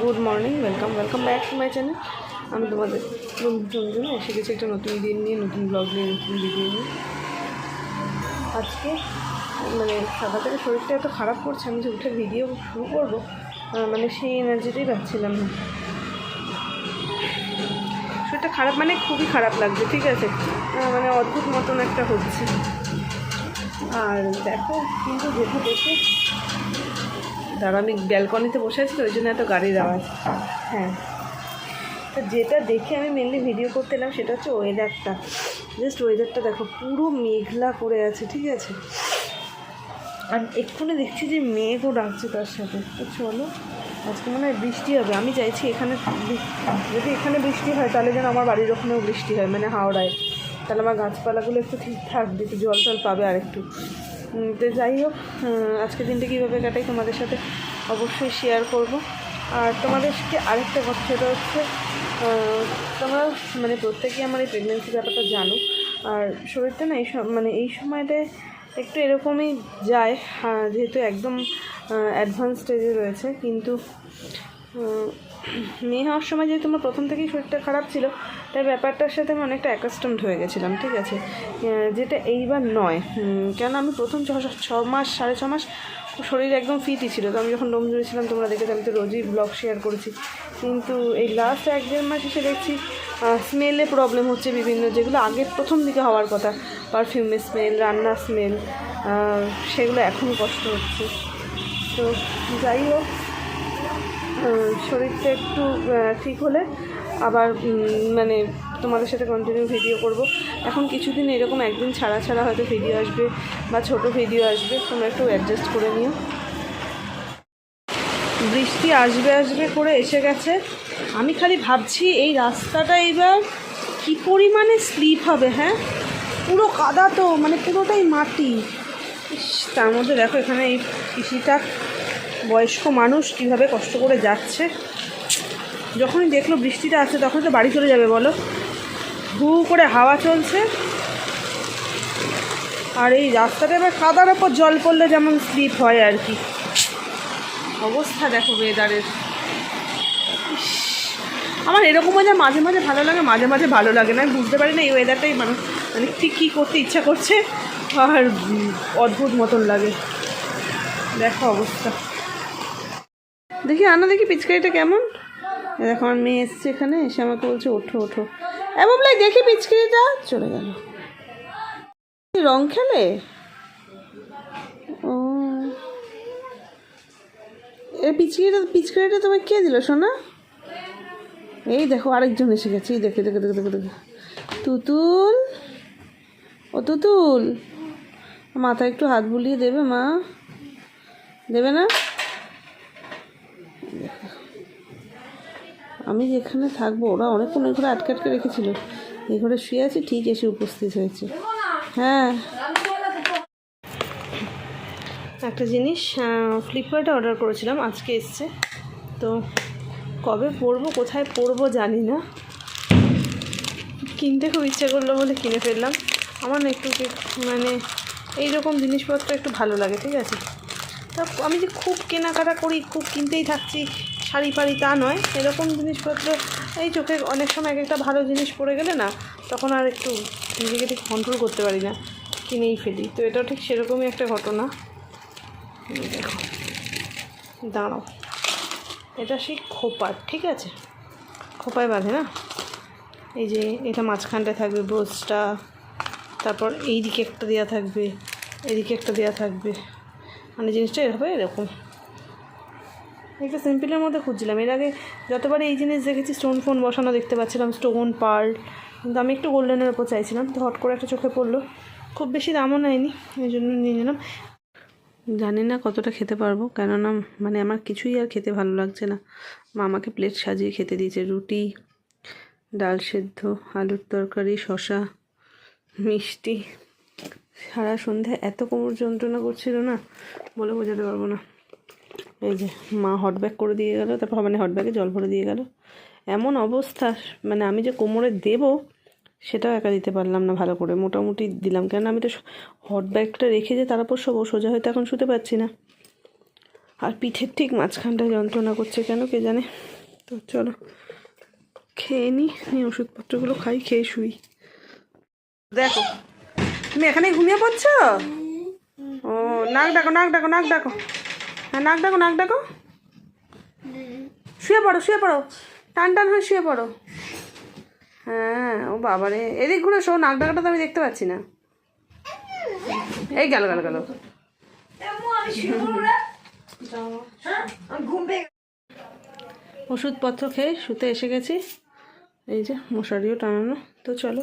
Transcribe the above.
Good morning welcome welcome back to my channel আমি তোমাদের জন্য এসে গেছি, একটা নতুন দিন নিয়ে, নতুন ব্লগ নিয়ে, নতুন ভিডিও নিয়ে। আজকে মানে সকাল থেকে শরীরটা এত খারাপ করছে, আমি যে উঠে ভিডিও শুরু করব মানে সেই এনার্জিটাই পাচ্ছিলাম না। শরীরটা খারাপ মানে খুবই খারাপ লাগছে, ঠিক আছে? মানে অদ্ভুত মতন একটা হচ্ছে। আর দেখো, কিন্তু যেটা দেখে দাঁড়া আমি ব্যালকনিতে বসে আছি ওই জন্য এত গাড়ির আওয়াজ। হ্যাঁ। তো যেটা দেখে আমি মেনলি ভিডিও করতে এলাম, সেটা হচ্ছে ওয়েদারটা জাস্ট ওয়েদারটা দেখো, পুরো মেঘলা করে আছে, ঠিক আছে? আর এক্ষুনি দেখছি যে মেঘও ডাকছে তার সাথে। তো চলো, আজকে মনে হয় বৃষ্টি হবে। আমি চাইছি এখানে যদি এখানে বৃষ্টি হয়, তাহলে যেন আমার বাড়ির ওখানেও বৃষ্টি হয় মানে হাওড়ায়। তাহলে আমার গাছপালাগুলো একটু ঠিক থাকবে একটু জল টল পাবে আর একটু তো যাই হোক আজকের দিনটা কীভাবে কাটাই তোমাদের সাথে অবশ্যই শেয়ার করব। আর তোমাদেরকে আরেকটা কথা, সেটা হচ্ছে তোমরা মানে প্রত্যেকেই আমার এই প্রেগনেন্সি ব্যাপারটা জানো। আর শরীরটা না এই মানে এই সময়টায় একটু এরকমই যায় যেহেতু একদম অ্যাডভান্স স্টেজে রয়েছে। কিন্তু মেয়ে হওয়ার সময় যেহেতু আমার প্রথম থেকেই শরীরটা খারাপ ছিল, তাই ব্যাপারটার সাথে আমি অনেকটা অ্যাকাস্টমড হয়ে গেছিলাম, ঠিক আছে? যেটা এইবার নয়। কেন আমি প্রথম ছ ছ মাস, সাড়ে ছ মাস শরীর একদম ফিটই ছিল। তো আমি যখন ডোম জুড়েছিলাম তোমরা দেখেছ, আমি তো রোজই ব্লগ শেয়ার করেছি। কিন্তু এই লাস্ট এক দেড় মাস এসে দেখছি স্মেলে প্রবলেম হচ্ছে বিভিন্ন, যেগুলো আগের প্রথম দিকে হওয়ার কথা। পারফিউমের স্মেল রান্নার স্মেল সেগুলো এখন কষ্ট হচ্ছে। তো যাই হোক শরীরটা একটু ঠিক হলে আবার মানে তোমাদের সাথে কন্টিনিউ ভিডিও করব। এখন কিছুদিন এরকম একদিন ছাড়া ছাড়া হয়তো ভিডিও আসবে বা ছোট ভিডিও আসবে, তোমরা একটু অ্যাডজাস্ট করে নিও। বৃষ্টি আসবে আসবে করে এসে গেছে। আমি খালি ভাবছি এই রাস্তাটা এবার কী পরিমাণে স্লিপ হবে হ্যাঁ? পুরো কাদা তো মানে পুরোটাই মাটি। তার মধ্যে দেখো এখানে এই পিসিটা বয়স্ক মানুষ কীভাবে কষ্ট করে যাচ্ছে, যখনই দেখল বৃষ্টিটা আসছে তখন তো বাড়ি চলে যাবে বলো। হু করে হাওয়া চলছে। আর এই রাস্তাটা এবার কাদার ওপর জল পড়লে যেমন স্লিপ হয় আর কি। অবস্থা দেখো ওয়েদারের আমার এরকম ওয়েদার মাঝে মাঝে ভালো লাগে, মাঝে মাঝে ভালো লাগে না। আমি বুঝতে পারি না এই ওয়েদারটাই মানুষ মানে ঠিক কী করতে ইচ্ছা করছে। আর অদ্ভুত মতন লাগে। দেখো অবস্থা। দেখি আনা দেখি পিচকারিটা কেমন? দেখো, আমার মেয়ে এসছে এখানে, এসে আমাকে বলছে, ওঠো ওঠো। বলাই দেখি পিচকারিটা। চলে গেল। রং খেলে? ও। এ পিচকারিটা পিচকারিটা তোমায় কে দিল, সোনা? এই দেখো, আরেকজন এসে গেছে। এই দেখে দেখে দেখে দেখে দেখে। তুতুল? ও তুতুল। মাথায় একটু হাত বুলিয়ে দেবে, মা। দেবে না? আমি যেখানে থাকব, ওরা অনেকক্ষণ ওই ঘরে আটকে আটকে রেখেছিল। এই ঘরে শুয়ে আছি, ঠিক এসে উপস্থিত হয়েছে। হ্যাঁ। একটা জিনিস ফ্লিপকার্টে অর্ডার করেছিলাম, আজকে এসছে। তো কবে পরবো, কোথায় পরবো জানি না। কিনতে খুব ইচ্ছে করল বলে কিনে ফেললাম। আমার না একটু মানে এইরকম জিনিসপত্র একটু ভালো লাগে, ঠিক আছে? তা আমি যে খুব কেনাকাটা করি, খুব কিনতেই থাকছি শাড়ি ফাড়ি তা নয়, এরকম জিনিসপত্র, এই চোখে অনেক সময় এক একটা ভালো জিনিস পড়ে গেলে না, তখন আর একটু নিজেকে ঠিক কন্ট্রোল করতে পারি না, কিনেই ফেলি। তো এটাও ঠিক সেরকমই একটা ঘটনা। দেখো, দাঁড়াও। এটা সেই খোপার, ঠিক আছে? খোপায় বাঁধে না? এই যে এটা মাঝখানটায় থাকবে ব্রোচটা, তারপর এই দিকে একটা দেওয়া থাকবে, এদিকে একটা দেওয়া থাকবে। মানে জিনিসটা এভাবে এরকম। একটা সিম্পলের মধ্যে খুঁজছিলাম। এর আগে যতবার এই জিনিস দেখেছি স্টোন ফোন বসানো দেখতে পাচ্ছিলাম স্টোন পার্ল কিন্তু আমি একটু গোল্ডেনের ওপর চাইছিলাম, তো হট করে একটা চোখে পড়ল। খুব বেশি দামও নেয়নি, এই জন্য নিয়ে নিলাম। জানি না কতটা খেতে পারব, কেননা মানে আমার কিছুই আর খেতে ভালো লাগছে না। মা আমাকে প্লেট সাজিয়ে খেতে দিয়েছে, রুটি, ডাল সেদ্ধ, আলুর তরকারি শশা মিষ্টি। সারা সন্ধ্যা এত কোমর যন্ত্রণা করছিল না, বলে বোঝাতে পারব না। এই যে মা হট ব্যাগ করে দিয়ে গেল তারপর মানে হট ব্যাগে জল ভরে দিয়ে গেল। এমন অবস্থা মানে আমি যে কোমরে দেব সেটাও একা দিতে পারলাম না ভালো করে। মোটামুটি দিলাম কেন আমি তো হট ব্যাগটা রেখে যে তারপর সব সোজা হয়তো এখন শুতে পারছি না। আর পিঠের ঠিক মাঝখানটা যন্ত্রণা করছে কেন কে জানে? তো চলো খেয়ে নিই নিয়ে ওষুধপত্রগুলো খাই খেয়ে শুই। দেখো তুমি এখানে ঘুমিয়ে পড়ছো? ও নাক ডাকো নাক ডাকো নাক ডাকো। নাক ডাকো নাক ডাকো। শুয়ে পড়ো শুয়ে পড়ো। টান টান হয়ে শুয়ে পড়ো। হ্যাঁ ও বাবারে। এদিক ঘুরে শো নাক ডাকাটা তো আমি দেখতে পাচ্ছি না। এই গেল গেল গেল। ওষুধপত্র খেয়ে শুতে এসে গেছি। এই যে মশারিও টানানো। তো চলো।